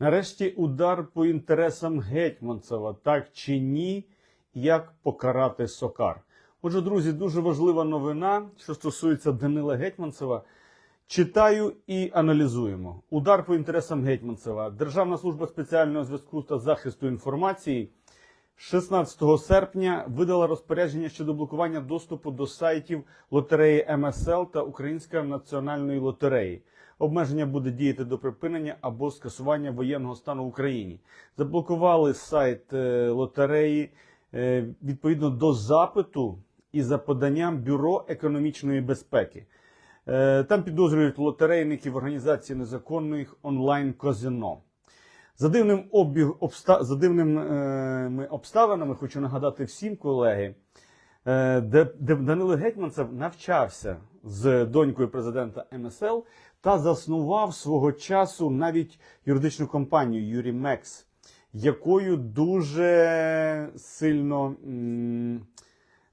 Нарешті удар по інтересам Гетьманцева, так чи ні, як покарати Сокар. Отже, друзі, дуже важлива новина, що стосується Данила Гетьманцева. Читаю і аналізуємо. Удар по інтересам Гетьманцева. Державна служба спеціального зв'язку та захисту інформації 16 серпня видала розпорядження щодо блокування доступу до сайтів лотереї МСЛ та Української національної лотереї. Обмеження буде діяти до припинення або скасування воєнного стану в Україні. Заблокували сайт е, лотереї е, відповідно до запиту і за поданням Бюро економічної безпеки. Е, Там підозрюють лотерейників в організації незаконних онлайн-казино. За дивним обіг обста... за дивними обставинами хочу нагадати всім колеги, де Данило Гетьманцев навчався з донькою президента МСЛ та заснував свого часу навіть юридичну компанію Юрі Мекс, якою дуже сильно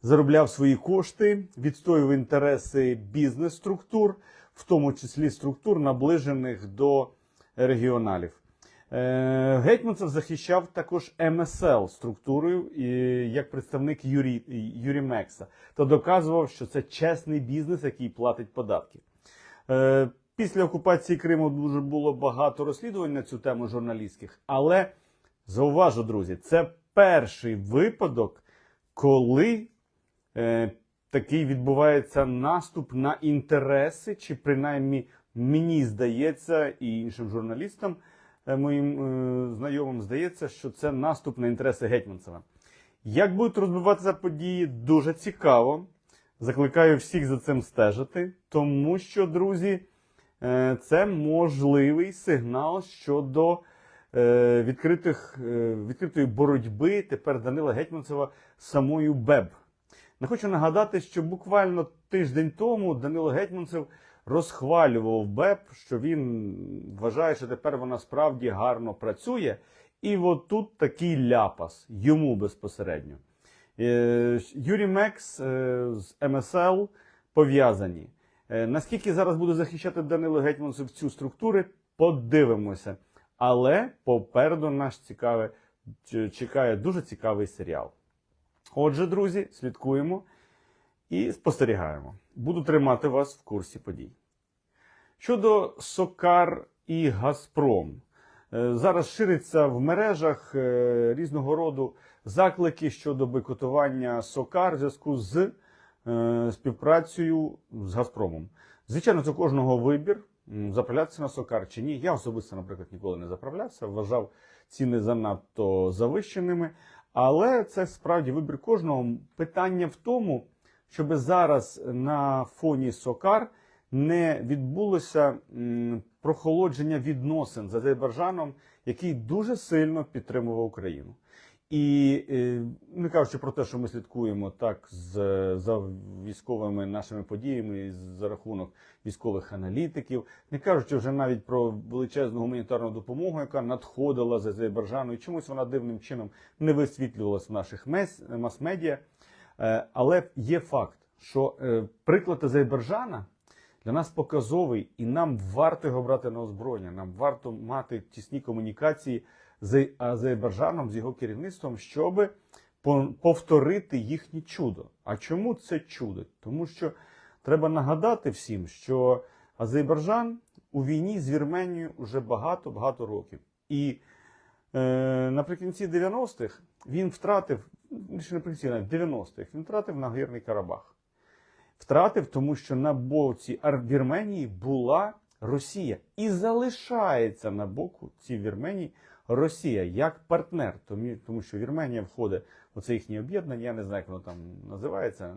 заробляв свої кошти, відстоював інтереси бізнес-структур, в тому числі структур, наближених до регіоналів. Е, Гетьманцев захищав також МСЛ структурою як представник Юрі, Юрі Мекса та доказував, що це чесний бізнес, який платить податки. Після окупації Криму дуже було багато розслідувань на цю тему журналістських, але зауважу, друзі, це перший випадок, коли е, такий відбувається наступ на інтереси, чи принаймні мені здається, і іншим журналістам, е, моїм е, знайомим здається, що це наступ на інтереси Гетьманцева. Як будуть розвиватися події, дуже цікаво. Закликаю всіх за цим стежити, тому що, друзі, це можливий сигнал щодо е, відкритих, е, відкритої боротьби тепер Данила Гетьманцева самою БЕБ. Не хочу нагадати, що буквально тиждень тому Данило Гетьманцев розхвалював БЕП, що він вважає, що тепер вона справді гарно працює. І от тут такий ляпас йому безпосередньо. Е, Юрій Мекс е, з МСЛ пов'язані. Е, Наскільки зараз буде захищати Данило Гетьманцев цю структури, подивимося. Але попереду наш цікаве, чекає дуже цікавий серіал. Отже, друзі, слідкуємо і спостерігаємо. Буду тримати вас в курсі подій. Щодо Сокар і Газпром. Е, Зараз шириться в мережах е, різного роду заклики щодо бойкотування Сокар в зв'язку з співпрацею з Газпромом. Звичайно, це кожного вибір заправлятися на Сокар чи ні. Я особисто, наприклад, ніколи не заправлявся, вважав ціни занадто завищеними. Але це справді вибір кожного. Питання в тому, щоб зараз на фоні Сокар не відбулося прохолодження відносин з Азербайджаном, який дуже сильно підтримував Україну. І е, не кажучи про те, що ми слідкуємо так з, за військовими нашими подіями за рахунок військових аналітиків, не кажучи вже навіть про величезну гуманітарну допомогу, яка надходила з Азербайджану, і чомусь вона дивним чином не висвітлювалася в наших мас-медіа. Е, але є факт, що е, приклад Азербайджана для нас показовий, і нам варто його брати на озброєння. Нам варто мати тісні комунікації з Азербайджаном, з його керівництвом, щоб повторити їхнє чудо. А чому це чудо? Тому що треба нагадати всім, що Азербайджан у війні з Вірменією вже багато-багато років. І е, наприкінці 90-х він втратив, ну, ще наприкінці навіть 90-х, він втратив Нагірний Карабах. Втратив, тому що на боці Вірменії була Росія і залишається на боку цій Вірменії Росія як партнер, тому, що Вірменія входить в це їхнє об'єднання. Я не знаю, як воно там називається.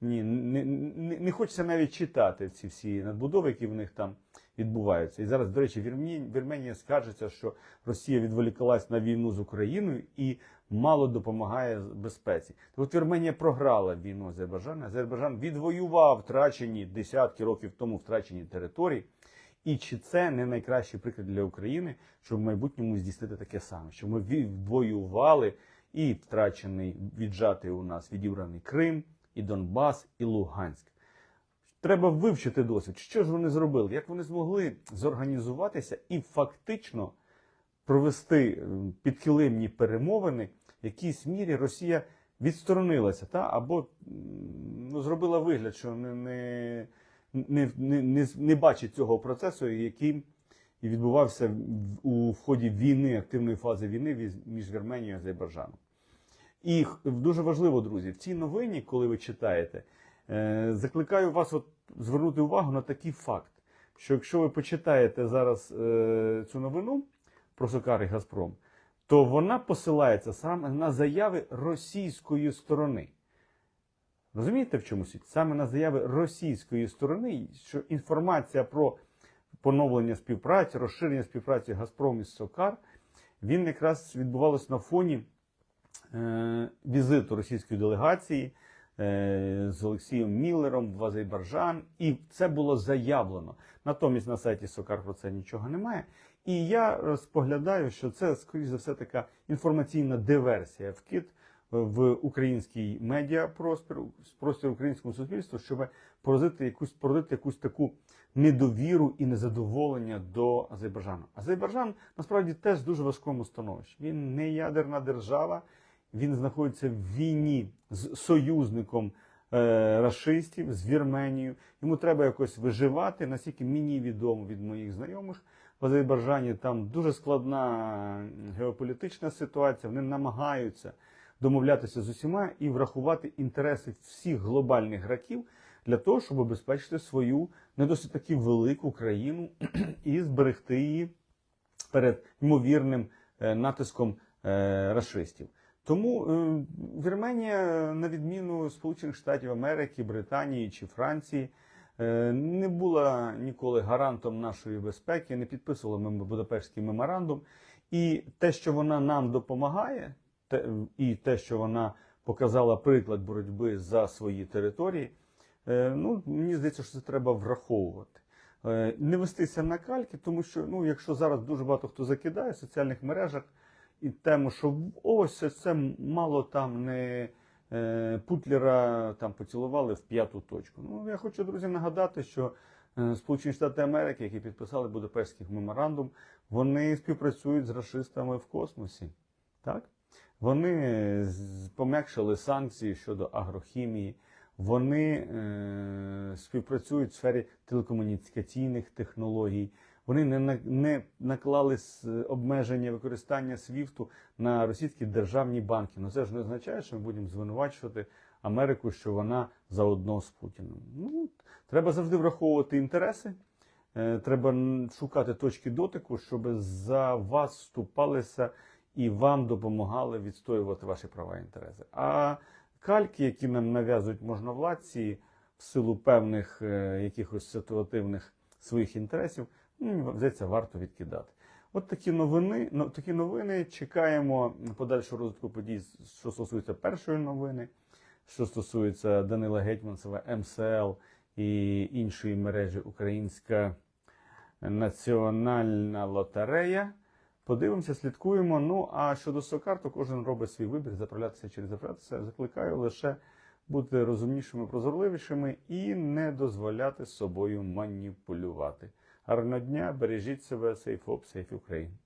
Ні, не, не, не хочеться навіть читати ці всі надбудови, які в них там відбуваються. І зараз, до речі, Вірмені- Вірменія скаржиться, що Росія відволікалась на війну з Україною і мало допомагає безпеці. От Вірменія програла війну Азербайджану. Азербайджан відвоював втрачені десятки років тому втрачені території. І чи це не найкращий приклад для України, щоб в майбутньому здійснити таке саме, що ми відвоювали і втрачений віджатий у нас відібраний Крим, і Донбас, і Луганськ. Треба вивчити досвід, що ж вони зробили, як вони змогли зорганізуватися і фактично провести підкилимні перемовини, в якійсь мірі Росія відсторонилася та або ну, зробила вигляд, що не, не, не, не, не, не бачить цього процесу, який відбувався у ході війни, активної фази війни між Вірменією і Азербайджаном. І дуже важливо, друзі, в цій новині, коли ви читаєте, е, закликаю вас от звернути увагу на такий факт, що якщо ви почитаєте зараз е, цю новину про Сокар і Газпром, то вона посилається саме на заяви російської сторони. Розумієте, в чому суть? Саме на заяви російської сторони, що інформація про поновлення співпраці, розширення співпраці Газпром із Сокар, він якраз відбувалося на фоні е, візиту російської делегації е, з Олексієм Міллером в Азербайджан, і це було заявлено. Натомість на сайті Сокар про це нічого немає. І я споглядаю, що це, скоріш за все, така інформаційна диверсія, вкид в український медіапростір, простір українському суспільству, щоб породити якусь, породити якусь таку недовіру і незадоволення до Азербайджану. Азербайджан насправді теж в дуже важкому становищі. Він не ядерна держава, він знаходиться в війні з союзником е, рашистів, з Вірменією. Йому треба якось виживати. Наскільки мені відомо від моїх знайомих в Азербайджані там дуже складна геополітична ситуація. Вони намагаються домовлятися з усіма і врахувати інтереси всіх глобальних гравців для того, щоб обезпечити свою не досить таки велику країну і зберегти її перед ймовірним е, натиском е, рашистів. Тому е, Вірменія, на відміну Сполучених Штатів Америки, Британії чи Франції, не була ніколи гарантом нашої безпеки, не підписувала мем- Будапештський меморандум. І те, що вона нам допомагає, і те, що вона показала приклад боротьби за свої території, е, ну мені здається, що це треба враховувати. Е, Не вестися на кальки, тому що ну, якщо зараз дуже багато хто закидає в соціальних мережах і тему, що ось це мало там не е, Путлера там поцілували в п'яту точку. Ну я хочу, друзі, нагадати, що Сполучені Штати Америки, які підписали Будапештський меморандум, вони співпрацюють з расистами в космосі. Так? Вони з- пом'якшили санкції щодо агрохімії. Вони е, співпрацюють в сфері телекомунікаційних технологій. Вони не, не наклали обмеження використання свіфту на російські державні банки. Ну це ж не означає, що ми будемо звинувачувати Америку, що вона заодно з Путіним. Ну, треба завжди враховувати інтереси. Е, Треба шукати точки дотику, щоб за вас вступалися і вам допомагали відстоювати ваші права і інтереси. А кальки, які нам нав'язують можновладці в силу певних е, якихось ситуативних своїх інтересів, ну, здається, варто відкидати. От такі новини, ну, такі новини. Чекаємо подальшого розвитку подій, що стосується першої новини, що стосується Данила Гетьманцева, МСЛ і іншої мережі Українська національна лотерея. Подивимося, слідкуємо. Ну а щодо Сокар, то кожен робить свій вибір, заправлятися чи не заправлятися. Закликаю лише бути розумнішими, прозорливішими і не дозволяти собою маніпулювати. Гарного дня, бережіть себе, сейф оп, сейф Україн.